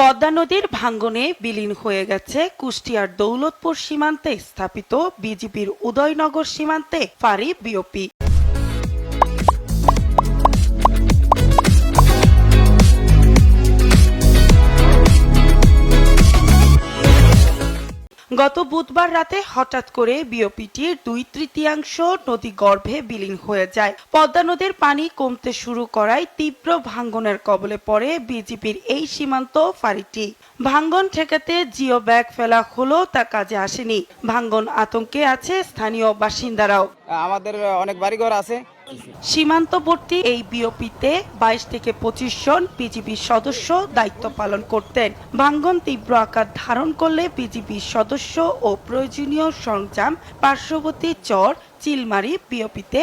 পদ্মা নদীর ভাঙ্গনে বিলীন হয়ে গেছে কুষ্টিয়ার দৌলতপুর সীমান্তে স্থাপিত বিজেপির উদয়নগর সীমান্তে ফারি বিওপি। গত বুধবার রাতে হঠাৎ করে বিওপিটির দুই তৃতীয়াংশ নদী গর্ভে বিলীন হয়ে যায়। পদ্মা নদীর পানি কমতে শুরু করায় তীব্র ভাঙ্গনের কবলে পড়ে বিজিবির এই সীমান্ত ফাঁড়িটি। ভাঙ্গন ঠেকাতে জিও ব্যাগ ফেলা হলো তা কাজে আসেনি। ভাঙ্গন আতঙ্কে আছে স্থানীয় বাসিন্দারাও। আমাদের অনেক বাড়িঘর আছে। সীমান্তবর্তী এই বিওপিতে বাইশ থেকে পঁচিশ জন বিজিবির সদস্য দায়িত্ব পালন করতেন। ভাঙ্গন তীব্র আকার ধারণ করলে বিজিবির সদস্য ও প্রয়োজনীয় সরঞ্জাম পার্শ্ববর্তী চর, চিলমারি বিওপিতে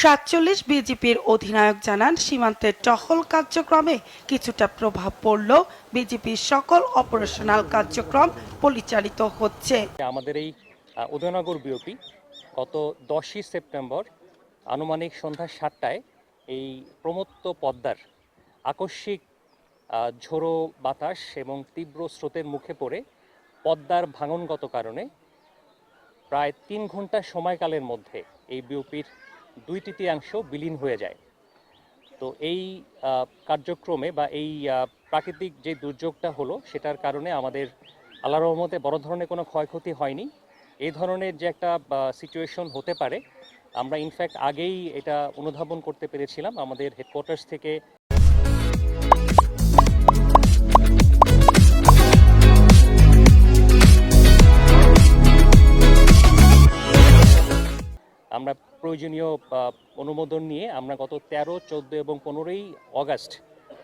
সাতচল্লিশ বিজেপির অধিনায়ক জানান, সীমান্তের টহল কার্যক্রমে কিছুটা প্রভাব পড়লেও বিজেপির সকল অপারেশনাল কার্যক্রম পরিচালিত হচ্ছে। আমাদের এই উদয়নগর বিওপি গত দশই সেপ্টেম্বর আনুমানিক সন্ধ্যা সাতটায় এই প্রমত্ত পদ্মার আকস্মিক ঝোড়ো বাতাস এবং তীব্র স্রোতের মুখে পড়ে পদ্মার ভাঙনগত কারণে প্রায় তিন ঘণ্টা সময়কালের মধ্যে এই বিওপির দুই তৃতীয়াংশ বিলীন হয়ে যায়। তো এই কার্যক্রমে বা এই প্রাকৃতিক যে দুর্যোগটা হলো সেটার কারণে আমাদের আল্লাহ রহমতে বড় ধরনের কোনো ক্ষয়ক্ষতি হয়নি। এই ধরনের যে একটা সিচুয়েশন হতে পারে আমরা ইনফ্যাক্ট আগেই এটা অনুধাবন করতে পেরেছিলাম আমাদের হেডকোয়ার্টার্স থেকে। আমরা প্রয়োজনীয় অনুমোদন নিয়ে আমরা গত তেরো, চোদ্দ এবং পনেরোই অগাস্ট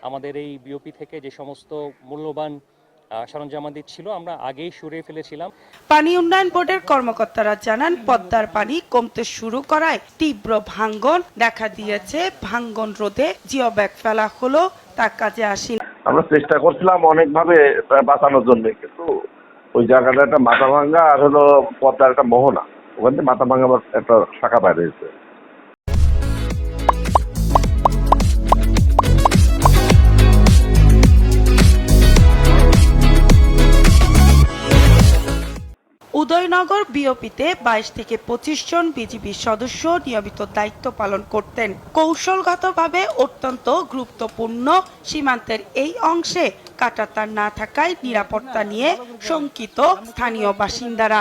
আমাদের এই বিওপি থেকে যে সমস্ত মূল্যবান সরঞ্জামাদি ছিল আমরা আগেই সরিয়ে ফেলেছিলাম। পানি উন্নয়ন বোর্ডের কর্মকর্তারা জানান পদ্মার পানি কমতে শুরু করায় তীব্র ভাঙ্গন দেখা দিয়েছে। ভাঙ্গন রোধে জিও ব্যাগ ফেলা হলো তা কাজে আসেনি। আমরা চেষ্টা করছিলাম অনেকভাবে বাঁচানোর জন্য কিন্তু ওই জায়গাটা একটা মাথা ভাঙ্গা আর হলো পদ্মার একটা মোহনা। ওখান থেকে মাথা ভাঙ্গা একটা শাখা বাইরে হয়েছে। উদয়নগর বিওপিতে বাইশ থেকে পঁচিশ জন বিজিবি সদস্য নিয়মিত দায়িত্ব পালন করতেন। কৌশলগতভাবে অত্যন্ত গুরুত্বপূর্ণ সীমান্তের এই অংশে কাটাতার না থাকায় নিরাপত্তা নিয়ে শঙ্কিত স্থানীয় বাসিন্দারা।